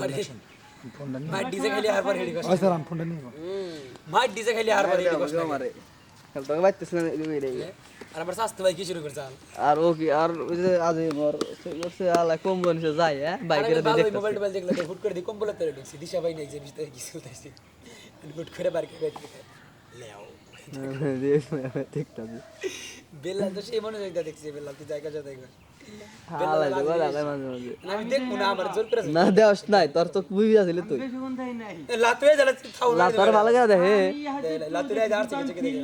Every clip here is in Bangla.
ফোনটা নিয়ে মার ডিজে খালি আর পর হেডি ওই স্যার আমি ফোনটা নিয়ে মার ডিজে খালি আর পর হেডি কষ্ট মারে তোকে বাইতেছ না এদিকে এদিকে। আর আমার স্বাস্থ্য ভাই কি শুরু করছে আল আর ও কি আর ওই যে আজ মর সে আলা কম বনিসে যায় হ্যাঁ বাইকের ভালো দেখতে মোবাইল টোবাইল দেখলে তো হুট করে দি কম্বলের তলে ঢুকছি দিশা পাই নাই যে ভিতরে কি চলতেছে হুট করে বার করে লেও দেখতাম বেল্লা তো সেই মনে জায়গা দেখছি বেল্লা তুই জায়গা যা দেখবে হালাই দেবো হালাই মাঝে মাঝে। আমি দেখব না আমার জোর করে। না দেওয়াস নাই তোর তো বুঝি আছিল তুই। লাতুয়ে জ্বালা থাও লা তোর ভালো করে দেখে লাতুয়ে যা আসছে কিছু দেখে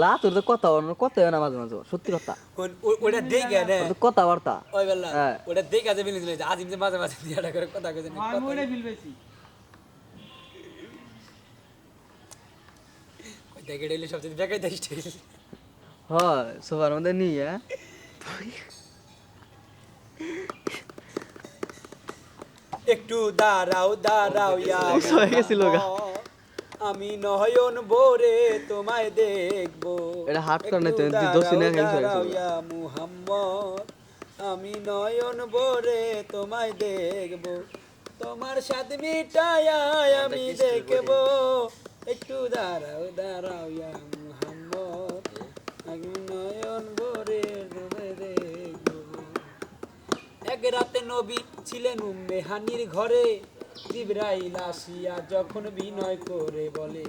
লা তোর তো কথা বল কথা হয় না মাঝে মাঝে সত্যি কথা। ওটা দেখে না। কথাবার্তা। ওই বেল্লা হ্যাঁ। ওটা দেখে আছে আজিম যে মাঝে মাঝে দিয়াটা করে কথা কইছে কই দেখে ডেলি সবচেয়ে বেকাই দেখিস হয় সবার মধ্যে নিয়ে একটু দাঁড়াও দাঁড়াও ইয়া হয়ে গেছিল গা। আমি নয়ন ভরে তোমায় দেখব। এটা হাত করে নাই তো, দোষী না, হয়ে মুহাম্মদ। আমি নয়ন ভরে তোমায় দেখব। তোমার সাথে মিটায়া আমি দেখব। একটু দাঁড়াও দাঁড়াও ইয়া এক রাতে নবী ছিলেন উম্মে হানির ঘরে। জিবরাইল আসিয়া যখন বিনয় করে বলে,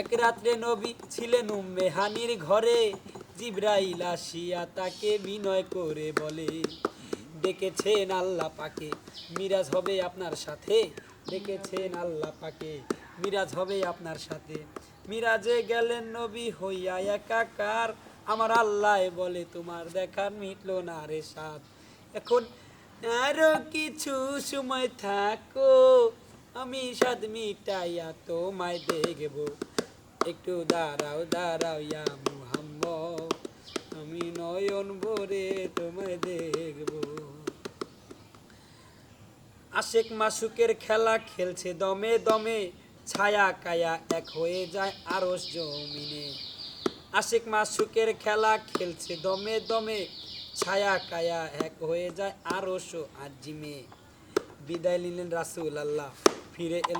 এক রাত্রে নবী ছিলেন উম্মে হানির ঘরে। জিবরাইল আসিয়া তাকে বিনয় করে বলে ডেকেছেন আল্লাহ পাকে মিরাজ হবে আপনার সাথে? ডেকেছেন আল্লাহ পাকে মিরাজ হবে আপনার সাথে? মিরাজে গেলেন নবী হইয়া একাকার। আমার আল্লাহ বলে, তোমার দেখার মিটলো না রে সাথ। এখন আরও কিছু সময় থাকো। আমি সাদ মিটাইয়া তোমায় দেখব। একটু দাঁড়াও দাঁড়াও ইয়া মুহাম্মদ। আমি নয়ন ভরে তোমায় দেখব। আশেক মাসুকের খেলা খেলছে দমে দমে। ছায়া কায়া এক হয়ে যায় আরস জমিনে। আশেক মাসুকের খেলা খেলছে দমে দমে। ছায়া কায়া এক হয়ে যায় আরও আর জিমে বিদায় নিলেন রাসুল আল্লাহ ফিরে